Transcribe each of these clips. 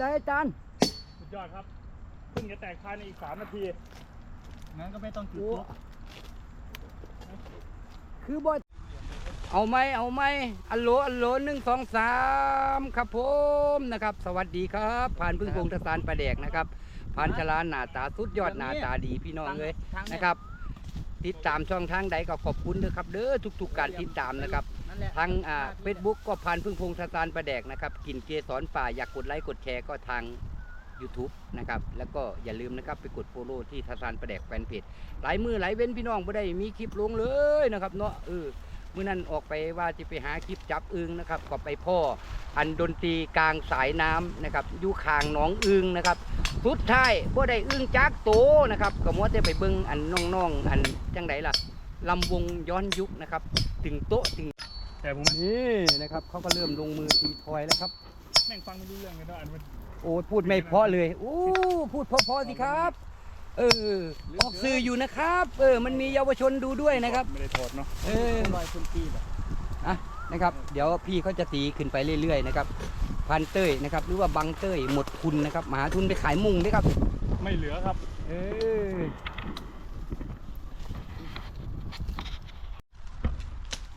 ได้อาจารย์สุดยอดครับเพิ่งจะแตกภายในอีกสามนาทีงั้นก็ไม่ต้องจุดโอ้พลุคือบอเอาไหมเอาไหมอัลโหลอัลโหลหนึ่งสองสามครับผมนะครับ สวัสดีครับ ผ่านพึ่งพงทศานประแดกนะครับผ่านชลานหน้าตาสุดยอดหน้าตาดีพี่น้องเลยนะครับ ติดตามช่องทางใดก็ขอบคุณด้วยครับเด้อทุกๆการติดตามนะครับนั่นแหละทางอ่าเฟซบุ๊กก็ผ่านพึ่งพงทศานประแดกนะครับกินเกสรป่าอยากกดไลค์กดแชร์ก็ทาง YouTube นะครับแล้วก็อย่าลืมนะครับไปกดโฟโล่ที่ทศานประแดกแฟนเพจหลายมือหลายเว้นพี่น้องบ่ได้มีคลิปลงเลยนะครับเนาะเออ มื่อนั้นออกไปว่าจะไปหาคลิปจับอึงนะครับก็ไปพ่ออันดนตรีกลางสายน้ำนะครับอยู่คางหนองอึงนะครับสุดท้ายบ่ได้อึงจักโตนะครับก็มัวแต่ไปเบิ่งอันน้องๆอันจังไดล่ะลำวงย้อนยุคนะครับ ถึงโต๊ะถึงแต่ผมนี่นะครับเขาก็เริ่มลงมือตีทอยแล้วครับแม่งฟังไม่รู้เรื่องเลยเนาะอันมันโอ้ยพูดไม่เพราะเลยโอ้พูดเพราะๆสิครับ เออออกสื่ออยู่นะครับ เออ มันมีเยาวชนดูด้วยนะครับ ไม่ได้ถอดเนาะเออลอยคนปีแบบอะนะครับ เดี๋ยวพี่เขาจะตีขึ้นไปเรื่อยๆนะครับพันเต้ยนะครับ หรือว่าบังเต้ยหมดทุนนะครับมาหาทุนไปขายมุงด้วยครับ ไม่เหลือครับ เออ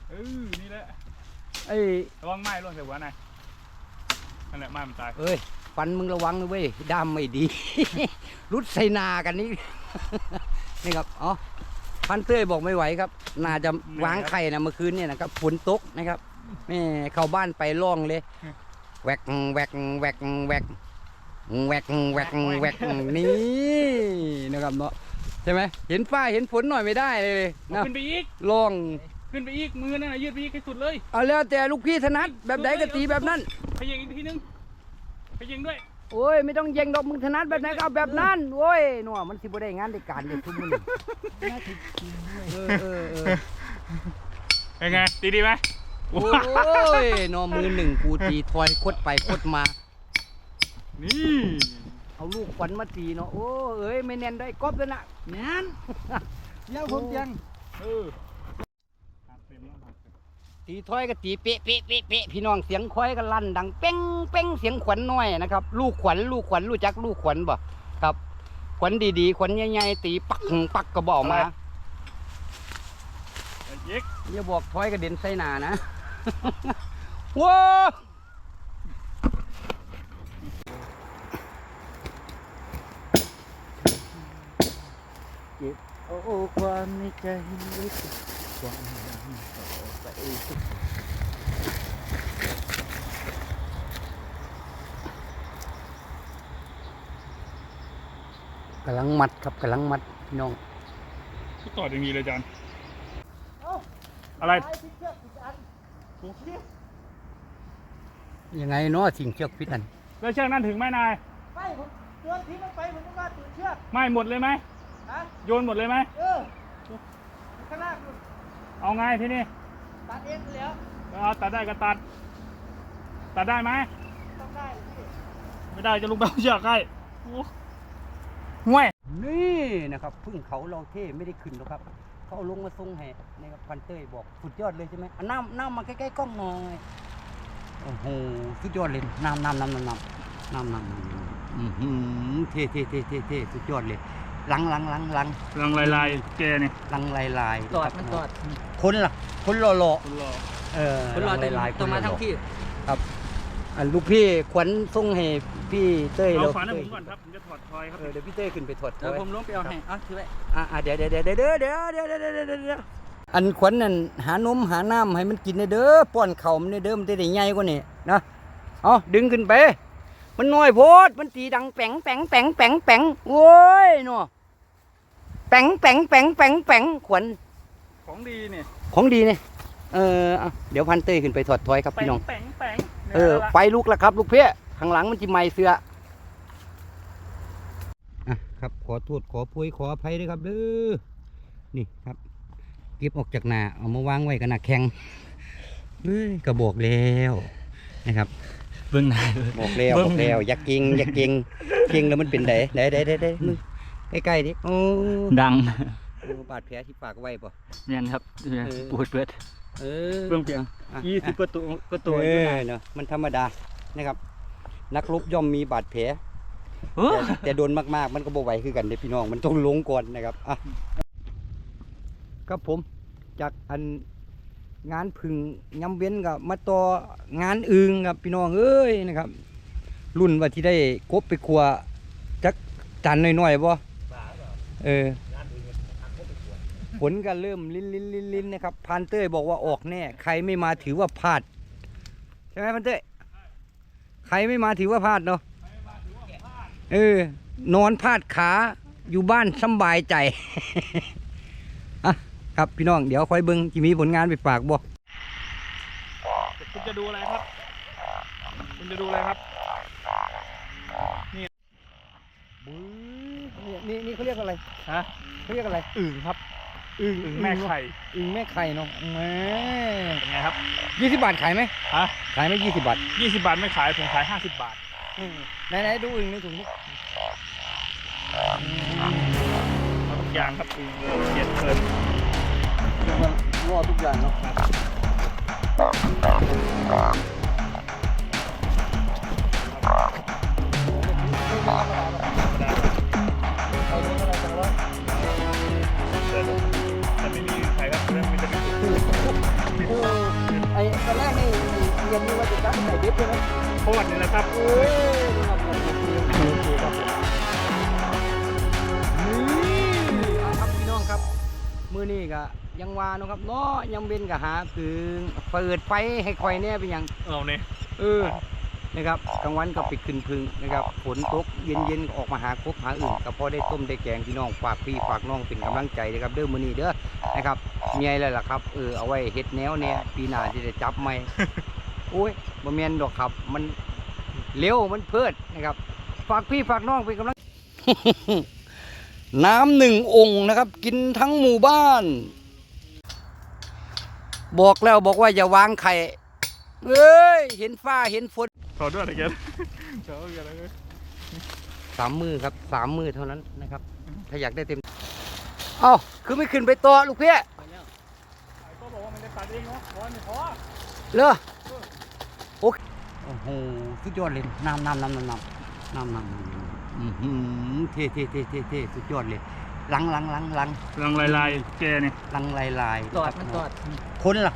เออนี่แหละเอ้ยระวังไม้ร่วงใส่หัวนายนั่นแหละไม้มันตายเอ้ยฟันมึงระวังนะเว้ยด้ามไม่ดี รุดใส่นากันนี่ นี่ครับอ๋อพันเต้ยบอกไม่ไหวครับ น่าจะวางไข่นะเมื่อคืนเนี่ยนะครับฝนตกนะครับแม่เข้าบ้านไปร่องเลยแวกแวกแวกแวกแวกแวกแวกนี่นะครับเนาะใช่ไหมเห็นฟ้าเห็นฝนหน่อยไม่ได้เลยเอานะขึ้นไปอีกล่องขึ้นไปอีกมือนั่นน่ะยืดไปอีกให้สุดเลยเอาแล้วแต่ลูกพี่ถนัดแบบใดก็ตีแบบนั้นขยิงอีกทีนึงขยิงด้วย โอ้ยไม่ต้องเย็งดอกมึงถนัดแบบไหนก็เอาแบบนั้นโอ้ยหนัวมันสิบ่ได้งานได้การเด็ดทุกมื้อนี่เออเออเออเป็นไง ดีดีไหมโอ้ยหนอมือหนึ่งกูตีถอยคดไปคดมา นี่เอาลูกขวัญมาตีเนาะโอ้เอ้ยไม่แน่นได้กอบเลยนะแน่นเยี่ยวผมเตียงเออหักเต็มแล้วหักเต็ม ตีถอยก็ตีเป๊ะเป๊ะเป๊ะเป๊ะพี่น้องเสียงควายก็ลั่นดังเป้งเป้งเสียงขวัญน้อยนะครับลูกขวัญลูกขวัญรู้จักลูกขวัญบ่ครับ ขวัญดีๆขวัญใหญ่ๆตีปักปักก็บอกมาไอ้เย็กอย่าบอกถอยกระเด็นใส่หนานะว้าเก็บเอาความในใจไว้กับความหวังต่อไป กำลังมัดครับกำลังมัดพี่น้องก็ต่ออย่างนี้เลยจานอะไรยังไงเนาะสิ่งเชือกฟิตนั่นแล้วเชือกนั้นถึงไหมนายไปผมโยนทิ้งลงไปผมนึกว่าตื่นเชือกไม่หมดเลยไหมฮะโยนหมดเลยไหมเออข้างล่างนู่นเอาไงที่นี่ ตัดเองแล้วเอาตัดได้ก็ตัด ตัดได้ไหมต้องได้เลยพี่ไม่ได้จะลุกไปเอาเชือกใกล้โอ้ห่วยนี่นะครับพึ่งเขาเราเท่ไม่ได้ขึ้นหรอกครับเขาเอาลงมาทรงให้นะครับพันเต้ยบอกสุดยอดเลยใช่ไหมเอาน้ำน้ำมาใกล้ๆกล้องหน่อยโอ้โหสุดยอดเลยน้ำน้ำน้ำน้ำน้ำน้ำน้ำน้ำน้ำอือหือเท่เท่เท่เท่เท่สุดยอดเลย ลังลังลังลังลังลายลายแกเนี่ยลังลายลายตอดมันตอดคนล่ะคนหล่อหล่อคุณรอๆเออคนรอลังลายลายต้องมาคนหล่ทั้งอๆที่อันลูกพี่ขวัญทรงให้พี่เต้ยเอาแล้วฝาหน้าผมก่อนครับผมจะถอดทอยครับเออเดี๋ยวพี่เต้ยขึ้นไปถอดเดี๋ยวไว้ ผมลงไปเอาให้อะถือไว้อะอะเดี๋ยวเดี๋ยวเดี๋ยวเดี๋ยวเดี๋ยวเดี๋ยวเดี๋ยวเดี๋ยวเดี๋ยวเดี๋ยวอันขวัญนั่นหานมหาน้ำให้มันกินเด้อป้อนเข่าวมันเด้อมันจะได้ใหญ่กว่านี้นะเอาดึงขึ้นไป มันน้อยโพด มันตีดังแป๋งแป๋งแป๋งแป๋งแป๋งโว้ยเนาะแป๋งแป๋งแป๋งแป๋งแป๋งขวัญของดีเนี่ยของดีเนี่ยเอออะเดี๋ยวพันเต้ยขึ้นไปถอดถอยครับแป้พี่น้องงแป้งแป้งเออไฟลุกแล้วครับ ลูกเพี้ยข้างหลังมันจะไหม้เสืออะครับขอโทษขอโพยขออภัยด้วยครับเด้อนี่ครับเก็บออกจากหนาเอามาวางไว้กันหนาแข็งเฮ้ยก็บอกแล้วนะครับ เบื้องหน้าบอกแล้วเบิ่บงอกแล้วอย่าเก่งอย่าเก่งเก่งแล้วมันเป็นไดไดไดไดไดมึงใกล้ๆดิโอ้ดังโอ้บาดแผลที่ปากไว้ป่ะเนี่ยครับเออปวดเปิดเออเบื้องเพียงอะยี่สิบกว่าตัวก็ตัวเออยู่อนะเนาะมันธรรมดานะครับ นักรบย่อมมีบาดแผลเออแต่แต่โดนมากๆ มันก็บ่ไหวคือกันเด้พี่น้องมันต้องลงก่อนนะครับอะครับผมจากอัน งานพึ่งยำเว้นกับมาต่องานอึงครับพี่น้องเอ้ยนะครับ รุ่นว่าที่ได้กบไปครัวจักจันน้อยๆบ่เออผลก็เริ่มลิ้นลิ้นลิ้นลิ้นนะครับพานเต้ยบอกว่าออกแน่ใครไม่มาถือว่าพลาดใช่ไหมพันเต้ยใครไม่มาถือว่าพลาดเนาะเออนอนพลาดขาอยู่บ้านสบายใจ ครับพี่น้องเดี๋ยวคอยเบิ้งจิมีผลงานไปฝากบ่คุณจะดูอะไรครับ คุณจะดูอะไรครับ นี่นี่เขาเรียกอะไรฮะเขาเรียกอะไรอึ่งครับอึ่งอึ่งแม่ไข่อึ่งแม่ไข่เนาะแหม่เป็นไงครับยี่สิบบาทขายไหมฮะขายไหมยี่สิบบาทยี่สิบบาทไม่ขายผมขายห้าสิบบาทไหนไหนๆดูอึ่งในถุงนี้เอาทุกอย่างครับอึ่งเกียดเกิน หม้อทุกอย่างเนาะไอ้ตอนแรกนี่เรียนนี่ว่าจะตั้งใส่เด็ยใช่ไหมโคตรเลยนะครับเอ้ย มื้อนี้ก็ยังว่าเนาะครับเนาะยังเป็นก็หาคือเปิดไฟให้คอยแน่เป็นหยังเอาเนี่ยเออนะครับกลางวันก็ไปขึ้นพึ่งนะครับฝนตกเย็นๆก็ออกมาหากบหาอื่นก็พอได้ต้มได้แกงพี่น้องฝากพี่ฝากน้องเป็นกำลังใจนะครับเด้อมื้อนี้เด้อนะครับมีอะไรล่ะครับเออเอาไว้เฮ็ดแนวเนี่ยปีหน้าจะได้จับใหม่โอ้ยบ่แม่นดอกครับ มันเร็วมันเพิดนะครับ ฝากพี่ฝากน้องเป็นกำลัง น้ำหนึ่งองค์นะครับ กินทั้งหมู่บ้าน บอกแล้วบอกว่าอย่าวางไข่เอ้ย เห็นฝ้าเห็นฝนขอด้วยนะแกขอด้วยนะสามมือครับสามมือเท่านั้นนะครับ ถ้าอยากได้เต็ม เอ้าคือไม่ขึ้นไปต่อลูกเพี้ยก็บอกว่ามันจะตัดเองเนาะบอลไม่พอเลอโโอ้โหสุดยอดเลยน้ำน้ำน้ำน้ำน้ำน้ำน้ำ เท่เท่เท่เท่เท่สุดยอดเลยลังลังลังลังรังลายลายแกเนี่ยลังลายลายตอดมันตอดคนล่ะ